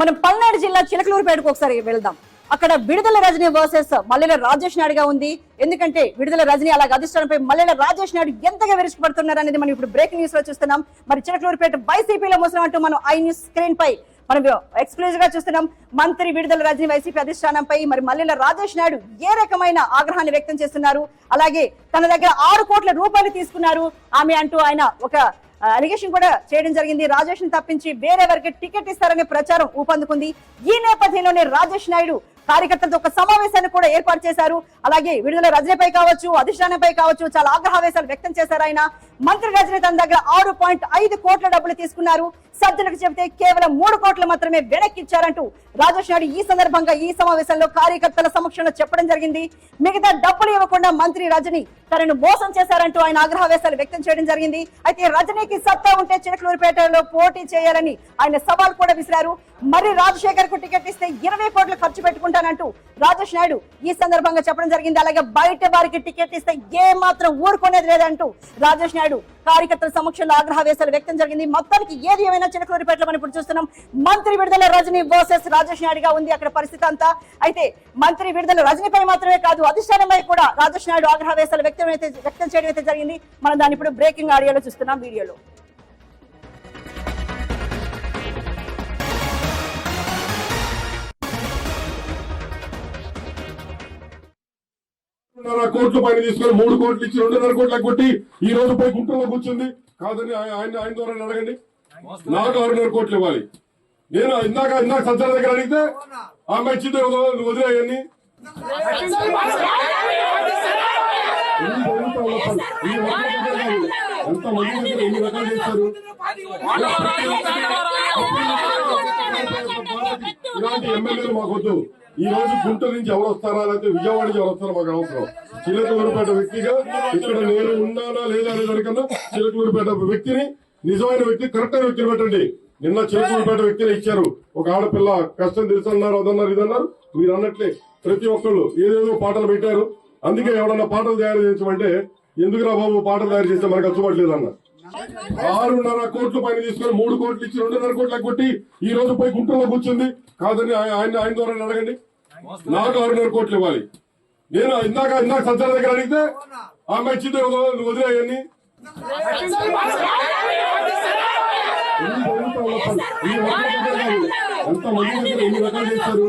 మనం పల్నాడు జిల్లా చిలకలూరుపేటకు ఒకసారి వెళ్దాం. అక్కడ విడుదల రజనీ వర్సెస్ మల్లెల రాజేష్ నాయుడుగా ఉంది. ఎందుకంటే విడుదల రజనీ అలాగే అధిష్టానంపై మల్లెల రాజేష్ నాయుడు ఎంతగా విరుచుకుపడుతున్నారు అనేది మనం ఇప్పుడు బ్రేకింగ్ న్యూస్లో చూస్తున్నాం. మరి చిలకలూరుపేట వైసీపీలో మోసం అంటూ మనం ఐ న్యూస్ స్క్రీన్ పై మనం ఎక్స్క్లూజివ్గా చూస్తున్నాం. మంత్రి విడుదల రజనీ వైసీపీ అధిష్టానంపై మరి మల్లెల రాజేష్ నాయుడు ఏ రకమైన ఆగ్రహాన్ని వ్యక్తం చేస్తున్నారు? అలాగే తన దగ్గర ఆరు కోట్ల రూపాయలు తీసుకున్నారు. ఆమె అంటూ ఆయన ఒక అలిగేషన్ కూడా చేయడం జరిగింది. రాజేష్ని తప్పించి వేరే వారికి టికెట్ ఇస్తారనే ప్రచారం ఊపందుకుంది. ఈ నేపథ్యంలోనే రాజేష్ నాయుడు కార్యకర్తలతో ఒక సమావేశాన్ని కూడా ఏర్పాటు చేశారు. అలాగే విడుదల రజనీపై కావచ్చు అధిష్టానంపై కావచ్చు చాలా ఆగ్రహావేశాలు వ్యక్తం చేశారు ఆయన. మంత్రి రజనీ తన దగ్గర ఆరు పాయింట్ ఐదు కోట్ల డబ్బులు తీసుకున్నారు. సజ్జలకు చెబితే కేవలం మూడు కోట్లు మాత్రమే వెనక్కిచ్చారంటూ రాజేష్ నాయుడు ఈ సందర్భంగా ఈ సమావేశంలో కార్యకర్తల సమక్షంలో చెప్పడం జరిగింది. మిగతా డబ్బులు ఇవ్వకుండా మంత్రి రజని తనను మోసం చేశారంటూ ఆయన ఆగ్రహవేశాలు వ్యక్తం చేయడం జరిగింది. అయితే రజనీకి సత్తా ఉంటే చిలకలూరుపేటలో పోటీ చేయాలని ఆయన సవాల్ కూడా విసిరారు. మరి రాజశేఖర్కు టికెట్ ఇస్తే ఇరవై కోట్లు ఖర్చు పెట్టుకుంటానంటూ రాజేష్ నాయుడు ఈ సందర్భంగా చెప్పడం జరిగింది. అలాగే బయట వారికి టికెట్ ఇస్తే ఏ మాత్రం ఊరుకునేది లేదంటూ రాజేష్ నాయుడు కార్యకర్తల సమక్షంలో ఆగ్రహవేశాలు వ్యక్తం జరిగింది. మొత్తానికి ఏది ఏమైనా చిలకలూరిపేటలో మనం ఇప్పుడు చూస్తున్నాం. మంత్రి విడుదల రజనీ వర్సెస్ రాజేష్ నాయుడుగా ఉంది అక్కడ పరిస్థితి అంతా. అయితే మంత్రి విడుదల రజనీపై మాత్రమే కాదు అధిష్టానంపై కూడా రాజేష్ నాయుడు ఆగ్రహావేశాలు వ్యక్తం అయితే వ్యక్తం చేయడం అయితే జరిగింది. మనం దాన్ని ఇప్పుడు బ్రేకింగ్ ఆడియోలో చూస్తున్నాం వీడియోలో. కోట్ల పైన తీసుకొని మూడు కోట్లు ఇచ్చి రెండున్నర కోట్ల కొట్టి ఈ రోజు పోయి గుంటూరులో కూర్చుంది. కాదని ఆయన ఆయన ద్వారా అడగండి. నాకు ఆరున్నర కోట్లు ఇవ్వాలి. నేను ఇందాక ఇందాక సంచార దగ్గర అడిగితే ఆమె ఇచ్చింది వదిలేయని ఎంత మంది ఎన్ని రకాలు చేస్తారు ఇలాంటి ఎమ్మెల్యేలు మాకొద్దు ఈ రోజు గుంటూరు నుంచి ఎవరు వస్తారా? లేకపోతే విజయవాడ నుంచి ఎవరు వస్తారా మాకు అవసరం. చిలకూరుపేట వ్యక్తిగా ఇక్కడ నేను ఉన్నానా లేదా అనే దానికన్నా చిలకూరుపేట వ్యక్తిని నిజమైన వ్యక్తి కరెక్ట్ అయిన వ్యక్తిని పెట్టండి. నిన్న చిలకలూరుపేట వ్యక్తిని ఇచ్చారు. ఒక ఆడపిల్ల కష్టం తెలుసు అన్నారు అదన్నారు ఇదన్నారు. మీరు అన్నట్లే ప్రతి ఒక్కళ్ళు ఏదేదో పాటలు పెట్టారు. అందుకే ఎవడన్నా పాటలు తయారు చేయించమంటే ఎందుకురా బాబు పాటలు తయారు చేస్తే మనకు అచ్చుపట్లేదన్న ఆరున్నర కోట్ల పైన తీసుకొని మూడు కోట్లు ఇచ్చి రెండున్నర కోట్ల కొట్టి ఈ రోజు పోయి గుంటూరులో కూర్చుంది. కాదని ఆయ- ఆయన ఆయన ద్వారా అడగండి. నాకు ఆరున్నర కోట్లు ఇవ్వాలి. నేను ఇందాక ఇందాక సంచార దగ్గర అడిగితే ఆ అమ్మాయి ఇచ్చింది నువ్వు ఎంత మంది ఎన్ని రకాలు చేస్తారు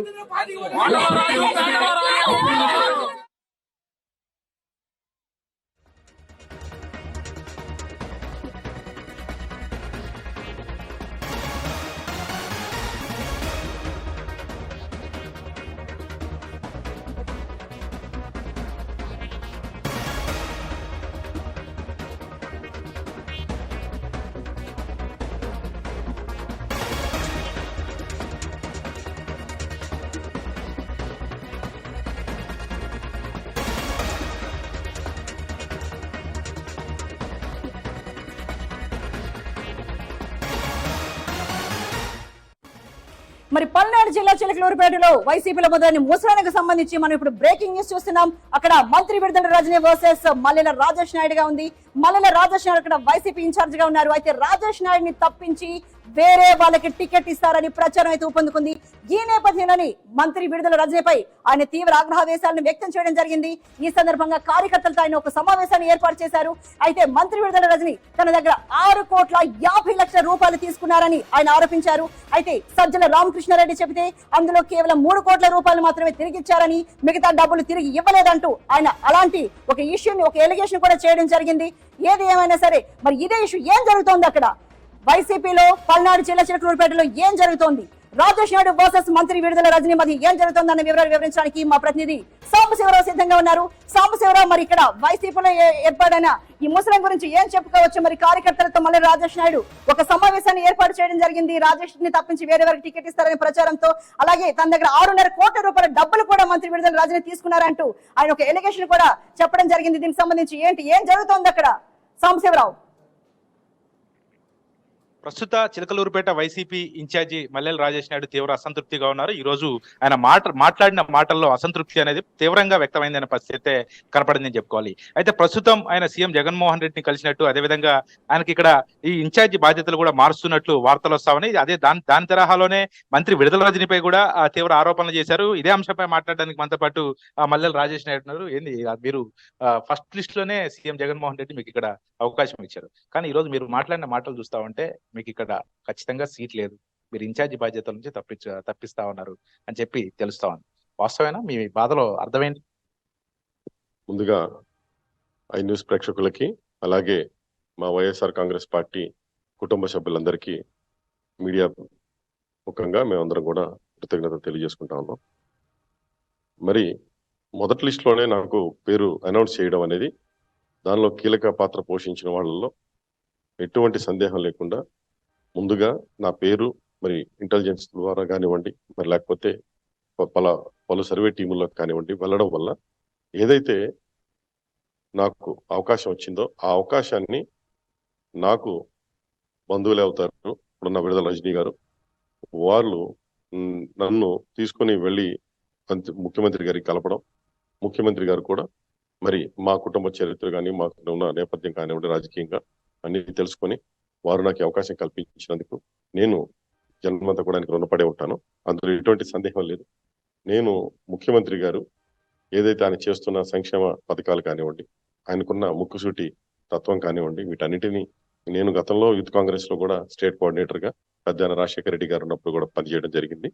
మరి పల్నాడు జిల్లా చిలకలూరుపేటలో వైసీపీల మొదలైన ముసలానికి సంబంధించి మనం ఇప్పుడు బ్రేకింగ్ న్యూస్ చూస్తున్నాం. అక్కడ మంత్రి విడుదల రజనీ వర్సెస్ మల్లెల రాజేష్ నాయుడుగా ఉంది. మల్లెల రాజేష్ నాయుడు అక్కడ వైసీపీ ఇన్ఛార్జ్గా ఉన్నారు. అయితే రాజేష్ నాయుడిని తప్పించి వేరే వాళ్ళకి టికెట్ ఇస్తారని ప్రచారం అయితే ఊపందుకుంది. ఈ నేపథ్యంలోని మంత్రి విడుదల రజనీపై ఆయన తీవ్ర ఆగ్రహవేశాలను వ్యక్తం చేయడం జరిగింది. ఈ సందర్భంగా కార్యకర్తలతో ఆయన ఒక సమావేశాన్ని ఏర్పాటు చేశారు. అయితే మంత్రి విడుదల రజని తన దగ్గర ఆరు కోట్ల యాభై లక్షల రూపాయలు తీసుకున్నారని ఆయన ఆరోపించారు. అయితే సజ్జల రామకృష్ణారెడ్డి చెబితే అందులో కేవలం మూడు కోట్ల రూపాయలు మాత్రమే తిరిగి ఇచ్చారని మిగతా డబ్బులు తిరిగి ఇవ్వలేదంటూ ఆయన అలాంటి ఒక ఇష్యూని ఒక ఎలిగేషన్ కూడా చేయడం జరిగింది. ఏది ఏమైనా సరే మరి ఇదే ఇష్యూ ఏం జరుగుతోంది అక్కడ? వైసీపీలో పల్నాడు జిల్లా చిలకలూరుపేటలో ఏం జరుగుతోంది? రాజేష్ నాయుడు వర్సెస్ మంత్రి విడుదల రజనీ మధ్య ఏం జరుగుతుందన్న వివరాలు వివరించడానికి మా ప్రతినిధి సాంబశివరావు సిద్ధంగా ఉన్నారు. సాంబశివరావు మరి ఇక్కడ వైసీపీలో ఏ- ఈ ముసలం గురించి ఏం చెప్పుకోవచ్చు? మరి కార్యకర్తలతో మళ్ళీ రాజేష్ నాయుడు ఒక సమావేశాన్ని ఏర్పాటు చేయడం జరిగింది. రాజేష్ని తప్పించి వేరే వారికి టికెట్ ఇస్తారనే ప్రచారంతో అలాగే తన దగ్గర ఆరున్నర కోట్ల రూపాయల డబ్బులు కూడా మంత్రి విడుదల రాజని తీసుకున్నారంటూ ఆయన ఒక ఎలిగేషన్ కూడా చెప్పడం జరిగింది. దీనికి సంబంధించి ఏంటి? ఏం జరుగుతోంది అక్కడ? సాంబశివరావు ప్రస్తుత చిలకలూరుపేట వైసీపీ ఇన్ఛార్జి మల్లెల రాజేష్ నాయుడు తీవ్ర అసంతృప్తిగా ఉన్నారు. ఈ రోజు ఆయన మాట మాట్లాడిన మాటల్లో అసంతృప్తి అనేది తీవ్రంగా వ్యక్తమైందనే పరిస్థితి అయితే కనపడిందని చెప్పుకోవాలి. అయితే ప్రస్తుతం ఆయన సీఎం జగన్మోహన్ రెడ్డిని కలిసినట్టు అదేవిధంగా ఆయనకి ఇక్కడ ఈ ఇన్ఛార్జి బాధ్యతలు కూడా మారుస్తున్నట్లు వార్తలు వస్తామని అదే దాని దాని తరహాలోనే మంత్రి విడుదల రజనిపై కూడా తీవ్ర ఆరోపణలు చేశారు. ఇదే అంశంపై మాట్లాడడానికి మనతో పాటు ఆ, మల్లెల రాజేష్ నాయుడు ఉన్నారు. ఏంది మీరు ఫస్ట్ లిస్ట్లోనే సీఎం జగన్మోహన్ రెడ్డి మీకు ఇక్కడ అవకాశం ఇచ్చారు. కానీ ఈ రోజు మీరు మాట్లాడిన మాటలు చూస్తా ఉంటే మీకు ఇక్కడ ఖచ్చితంగా సీట్ లేదు. మీరు ఇన్ఛార్జి బాధ్యతల నుంచి తప్పించ తప్పిస్తా ఉన్నారు అని చెప్పి తెలుస్తా ఉంది. వాస్తవేనా మీ బాధలో అర్థమైంది? ముందుగా ఐ న్యూస్ ప్రేక్షకులకి అలాగే మా వైఎస్ఆర్ కాంగ్రెస్ పార్టీ కుటుంబ సభ్యులందరికీ మీడియా ముఖంగా మేమందరం కూడా కృతజ్ఞత తెలియజేసుకుంటా ఉన్నాం. మరి మొదటి లిస్టులోనే నాకు పేరు అనౌన్స్ చేయడం అనేది దానిలో కీలక పాత్ర పోషించిన వాళ్ళలో ఎటువంటి సందేహం లేకుండా ముందుగా నా పేరు మరి ఇంటెలిజెన్స్ ద్వారా కానివ్వండి మరి లేకపోతే ప- పల పలు సర్వే టీముల్లో కానివ్వండి వెళ్ళడం వల్ల ఏదైతే నాకు అవకాశం వచ్చిందో ఆ అవకాశాన్ని నాకు బంధువులే అవుతారు ఇప్పుడున్న విడుదల రజనీ గారు. వాళ్ళు నన్ను తీసుకుని వెళ్ళి మంత్రి- ముఖ్యమంత్రి గారికి కలపడం ముఖ్యమంత్రి గారు కూడా మరి మా కుటుంబ చరిత్ర కానీ మాకు ఉన్న నేపథ్యం కానివ్వండి రాజకీయంగా అన్ని తెలుసుకొని వారు నాకు అవకాశం కల్పించినందుకు నేను జన్మంతా కూడా ఆయనకు రుణపడే ఉంటాను. అందులో ఎటువంటి సందేహం లేదు. నేను ముఖ్యమంత్రి గారు ఏదైతే ఆయన చేస్తున్న సంక్షేమ పథకాలు కానివ్వండి ఆయనకున్న ముక్కుసూటి తత్వం కానివ్వండి వీటన్నిటిని నేను గతంలో యూత్ కాంగ్రెస్లో కూడా స్టేట్ కోఆర్డినేటర్గా పెద్దాన రాజశేఖర రెడ్డి గారు ఉన్నప్పుడు కూడా పనిచేయడం జరిగింది.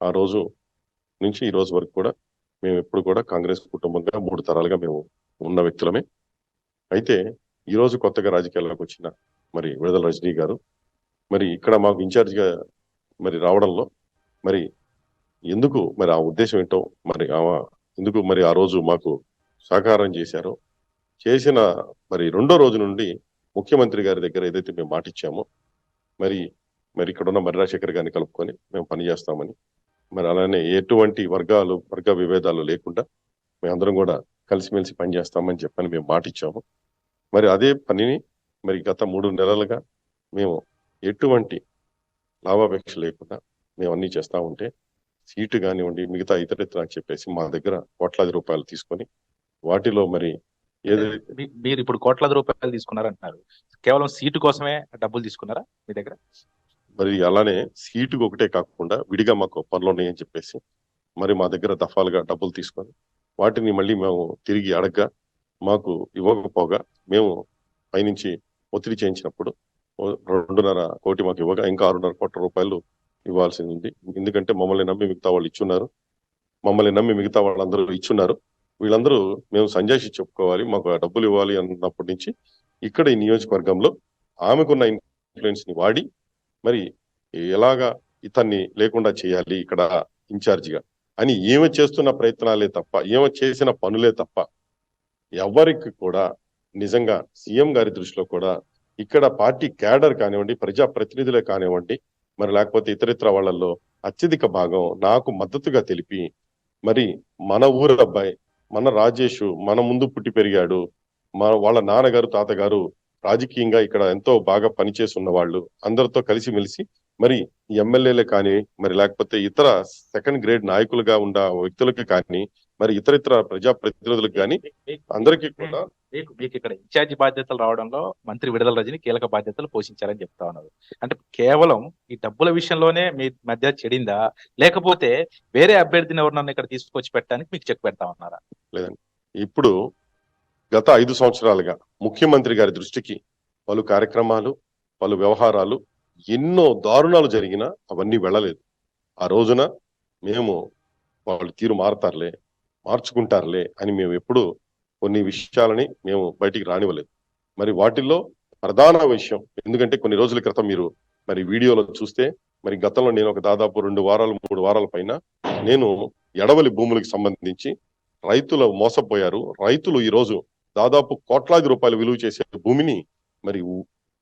ఆ రోజు నుంచి ఈ రోజు వరకు కూడా మేము ఎప్పుడు కూడా కాంగ్రెస్ కుటుంబంగా మూడు తరాలుగా మేము ఉన్న వ్యక్తులమే. అయితే ఈరోజు కొత్తగా రాజకీయాల్లోకి వచ్చిన మరి విడుదల రజనీ గారు. మరి ఇక్కడ మాకు ఇన్ఛార్జ్గా మరి రావడంలో మరి ఎందుకు మరి ఆ ఉద్దేశం ఏంటో మరి ఆమె ఎందుకు మరి ఆ రోజు మాకు సహకారం చేశారో చేసిన మరి రెండో రోజు నుండి ముఖ్యమంత్రి గారి దగ్గర ఏదైతే మేము మాటిచ్చామో మరి మరి ఇక్కడ ఉన్న మరి రాజశేఖర్ గారిని కలుపుకొని మేము పనిచేస్తామని మరి అలానే ఎటువంటి వర్గాలు వర్గ విభేదాలు లేకుండా మేమందరం కూడా కలిసిమెలిసి పనిచేస్తామని చెప్పని మేము మాటిచ్చాము. మరి అదే పనిని మరి గత మూడు నెలలుగా మేము ఎటువంటి లాభాపేక్ష లేకుండా మేము అన్ని చేస్తా ఉంటే సీటు కానివ్వండి మిగతా ఇతరితర అని చెప్పేసి మా దగ్గర కోట్లాది రూపాయలు తీసుకొని వాటిలో మరి మీరు ఇప్పుడు కోట్లాది రూపాయలు తీసుకున్నారంటున్నారు. కేవలం సీటు కోసమే డబ్బులు తీసుకున్నారా మీ దగ్గర? మరి అలానే సీటుకు ఒకటే కాకుండా విడిగా మాకు పనులు ఉన్నాయని చెప్పేసి మరి మా దగ్గర దఫాలుగా డబ్బులు తీసుకొని వాటిని మళ్ళీ మేము తిరిగి అడగ్గా మాకు ఇవ్వకపోగా మేము పైనుంచి ఒత్తిడి చేయించినప్పుడు రెండున్నర కోటి మాకు ఇవ్వగా ఇంకా ఆరున్నర కోట్ల రూపాయలు ఇవ్వాల్సింది ఉంది. ఎందుకంటే మమ్మల్ని నమ్మి మిగతా వాళ్ళు ఇచ్చున్నారు. మమ్మల్ని నమ్మి మిగతా వాళ్ళందరూ ఇచ్చున్నారు. వీళ్ళందరూ మేము సంజాషి చెప్పుకోవాలి మాకు డబ్బులు ఇవ్వాలి అన్నప్పటి నుంచి ఇక్కడ ఈ నియోజకవర్గంలో ఆమెకున్న ఇన్ఫ్లుయెన్స్ని వాడి మరి ఎలాగా ఇతన్ని లేకుండా చేయాలి ఇక్కడ ఇన్ఛార్జిగా అని ఈమె చేస్తున్న ప్రయత్నాలే తప్ప ఈమె చేసిన పనులే తప్ప ఎవరికి కూడా నిజంగా సీఎం గారి దృష్టిలో కూడా ఇక్కడ పార్టీ క్యాడర్ కానివ్వండి ప్రజా ప్రతినిధులే కానివ్వండి మరి లేకపోతే ఇతరితర వాళ్ళల్లో అత్యధిక భాగం నాకు మద్దతుగా తెలిపి మరి మన ఊరు అబ్బాయి మన రాజేష్ మన ముందు పుట్టి పెరిగాడు మన వాళ్ళ నాన్నగారు తాతగారు రాజకీయంగా ఇక్కడ ఎంతో బాగా పనిచేసి ఉన్న వాళ్ళు అందరితో కలిసిమెలిసి మరి ఎమ్మెల్యేలే కానీ మరి లేకపోతే ఇతర సెకండ్ గ్రేడ్ నాయకులుగా ఉన్న వ్యక్తులకి కానీ మరి ఇతర ఇతర ప్రజా ప్రతినిధులకు కానీ అందరికీ కూడా మీకు మీకు ఇక్కడ ఇన్ఛార్జి బాధ్యతలు రావడంలో మంత్రి విడుదల రజని కీలక బాధ్యతలు పోషించారని చెప్తా ఉన్నారు. అంటే కేవలం ఈ డబ్బుల విషయంలోనే మీ మధ్య చెడిందా? లేకపోతే వేరే అభ్యర్థిని ఎవరినన్నా ఇక్కడ తీసుకొచ్చి పెట్టడానికి మీకు చెక్ పెడతా ఉన్నారా? ఇప్పుడు గత ఐదు సంవత్సరాలుగా ముఖ్యమంత్రి గారి దృష్టికి పలు కార్యక్రమాలు పలు వ్యవహారాలు ఎన్నో దారుణాలు జరిగినా అవన్నీ వెళ్ళలేదు. ఆ రోజున మేము వాళ్ళు తీరు మారతారులే మార్చుకుంటారులే అని మేము ఎప్పుడు కొన్ని విషయాలని మేము బయటికి రానివ్వలేదు. మరి వాటిల్లో ప్రధాన విషయం ఎందుకంటే కొన్ని రోజుల క్రితం మీరు మరి వీడియోలో చూస్తే మరి గతంలో నేను ఒక దాదాపు రెండు వారాలు మూడు వారాల పైన నేను ఎడవలి భూములకు సంబంధించి రైతులు మోసపోయారు. రైతులు ఈ రోజు దాదాపు కోట్లాది రూపాయలు విలువ చేసే భూమిని మరి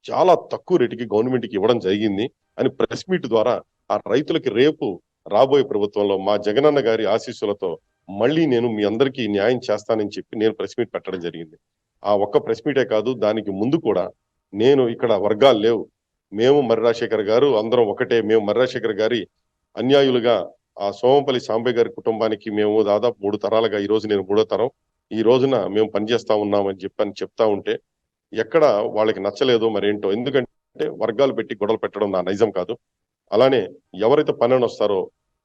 చాలా తక్కువ రేటుకి గవర్నమెంట్కి ఇవ్వడం జరిగింది అని ప్రెస్ మీట్ ద్వారా ఆ రైతులకి రేపు రాబోయే ప్రభుత్వంలో మా జగనన్న గారి ఆశీస్సులతో మళ్ళీ నేను మీ అందరికీ న్యాయం చేస్తానని చెప్పి నేను ప్రెస్ మీట్ పెట్టడం జరిగింది. ఆ ఒక్క ప్రెస్ మీటే కాదు దానికి ముందు కూడా నేను ఇక్కడ వర్గాలు లేవు. మేము మర్రాశేఖర్ గారు అందరం ఒకటే. మేము మర్రాశేఖర్ గారి అన్యాయులుగా ఆ సోమంపల్లి సాంబయ్య గారి కుటుంబానికి మేము దాదాపు మూడు తరాలుగా ఈ రోజు నేను మూడో తరం. ఈ రోజున మేము పనిచేస్తా ఉన్నామని చెప్పని చెప్తా ఉంటే ఎక్కడ వాళ్ళకి నచ్చలేదో మరేంటో. ఎందుకంటే వర్గాలు పెట్టి గొడవలు పెట్టడం నా నైజం కాదు. అలానే ఎవరైతే పని వస్తారో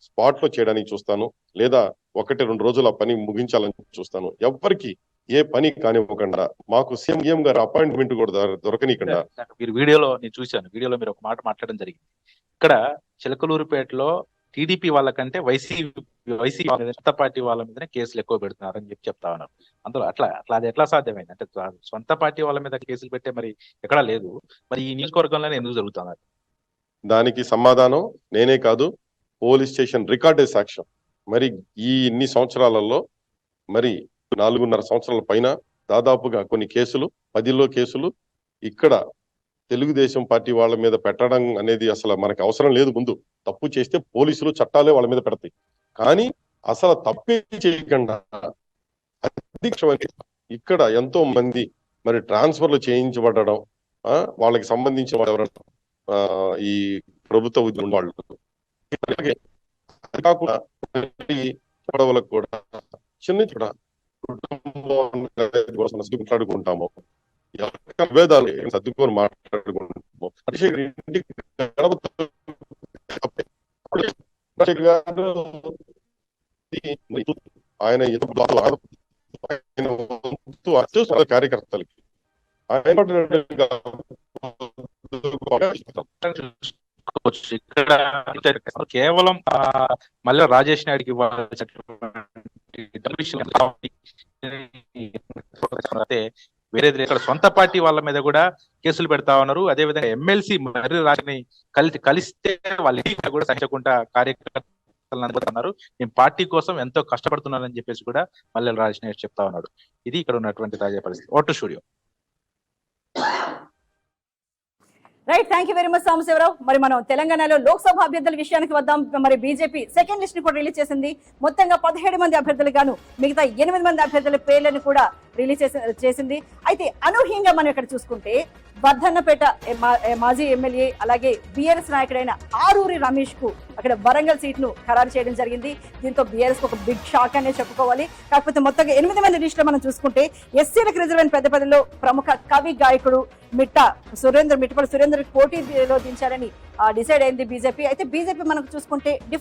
స్పాట్లో చేయడానికి చూస్తాను. లేదా ఒకటి రెండు రోజులు ఆ పని ముగించాలని చూస్తాను. ఎవ్వరికి ఏ పని కానివ్వకుండా మాకు సీఎం గేమ్ గారు అపాయింట్మెంట్ కూడా దొర- దొరకనీయకుండా మీరు వీడియోలో నేను చూశాను. వీడియోలో మీరు ఒక మాట మాట్లాడడం జరిగింది. ఇక్కడ చిలకలూరుపేటలో టీడీపీ వాళ్ళకంటే వైసీపీ వైసీపీ సొంత పార్టీ వాళ్ళ మీదనే కేసులు ఎక్కువ పెడుతున్నారని చెప్పి చెప్తా ఉన్నారు. అందులో అట్లా అట్లా అది ఎట్లా సాధ్యమైంది? అంటే సొంత పార్టీ వాళ్ళ మీద కేసులు పెట్టే మరి ఎక్కడా లేదు. మరి ఈ నియోజకవర్గంలోనే ఎందుకు జరుగుతున్నారు? దానికి సమాధానం నేనే కాదు పోలీస్ స్టేషన్ రికార్డే సాక్ష్యం. మరి ఈ ఇన్ని సంవత్సరాలలో మరి నాలుగున్నర సంవత్సరాల పైన దాదాపుగా కొన్ని కేసులు పదిలో కేసులు ఇక్కడ తెలుగుదేశం పార్టీ వాళ్ళ మీద పెట్టడం అనేది అసలు మనకు అవసరం లేదు ముందు. తప్పు చేస్తే పోలీసులు చట్టాలే వాళ్ళ మీద పెడతాయి. కానీ అసలు తప్పే చేయకుండా ఇక్కడ ఎంతో మంది మరి ట్రాన్స్ఫర్లు చేయించబడడం ఆ, వాళ్ళకి సంబంధించిన ఎవరన్నా ఎవరైనా ఈ ప్రభుత్వ ఉద్యోగం వాళ్ళు. అది కాకుండా గొడవలకు కూడా చిన్న చిన్న కుటుంబం సర్దుకు మాట్లాడుకుంటాము. విభేదాలు సర్దుకొని మాట్లాడుకుంటాము. ఇంటికి గడప గారు ఆయన ఆయన కార్యకర్తలకి. ఆయన. ఇక్కడ కేవలం మళ్ళీ రాజేష్ నాయుడికి ఇవ్వాల్సినటువంటి వేరేది ఇక్కడ సొంత పార్టీ వాళ్ళ మీద కూడా కేసులు పెడతా ఉన్నారు. అదే విధంగా ఎమ్మెల్సీ మర్రి రాజని కలిసి కలిస్తే వాళ్ళు కూడా సహించకుండా కార్యకర్తలు అనుకుంటున్నారు నేను పార్టీ కోసం ఎంతో కష్టపడుతున్నానని చెప్పేసి కూడా మల్లెల రాజేష్ నాయుడు చెప్తా ఉన్నాడు. ఇది ఇక్కడ ఉన్నటువంటి తాజా పరిస్థితి. Vote studio. Right thank you very much Sambasivarao మరి మనం తెలంగాణలో లోక్సభ అభ్యర్థుల విషయానికి వద్దాం. మరి బీజేపీ సెకండ్ లిస్ట్ని కూడా రిలీజ్ చేసింది. మొత్తంగా పదిహేడు మంది అభ్యర్థులు గాను మిగతా ఎనిమిది మంది అభ్యర్థుల పేర్లను కూడా రిలీజ్ చేసింది. అయితే అనూహ్యంగా మనం ఇక్కడ చూసుకుంటే వర్ధన్నపేట మాజీ ఎమ్మెల్యే అలాగే బీఆర్ఎస్ నాయకుడైన ఆరూరి రమేష్కు అక్కడ వరంగల్ సీట్ను ఖరారు చేయడం జరిగింది. దీంతో బీఆర్ఎస్ ఒక బిగ్ షాక్ అనే చెప్పుకోవాలి. కాకపోతే మొత్తంగా ఎనిమిది మంది లిస్టులో మనం చూసుకుంటే ఎస్సీలకు రిజర్వ్ అయిన పెద్దపల్లిలో ప్రముఖ కవి గాయకుడు మిట్ట సురేంద్ర మిట్టపల్లి సురేంద్ర పోటీలో దించారని డిసైడ్ అయింది బీజేపీ. అయితే బీజేపీ మనకు చూసుకుంటే